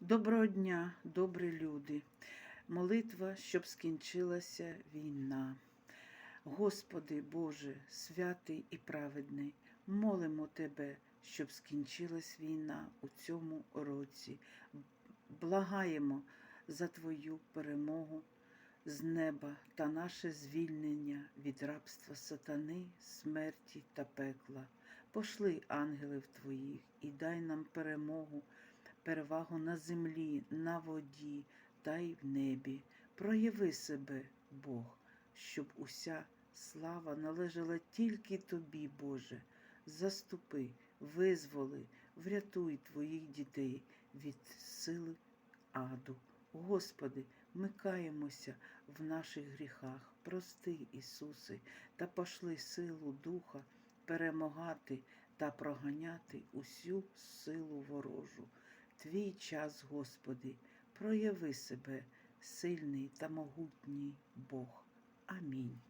Доброго дня, добрі люди. Молитва, щоб скінчилася війна. Господи Боже, святий і праведний, молимо Тебе, щоб скінчилась війна у цьому році. Благаємо за Твою перемогу з неба та наше звільнення від рабства сатани, смерті та пекла. Пошли ангелів Твоїх і дай нам перемогу перевагу на землі, на воді та й в небі. Прояви себе, Бог, щоб уся слава належала тільки тобі, Боже. Заступи, визволи, врятуй твоїх дітей від сили аду. Господи, ми каємося в наших гріхах. Прости, Ісусе, та пошли силу Духа перемагати та проганяти усю силу ворожу. Твій час, Господи, прояви себе, сильний та могутній Бог. Амінь.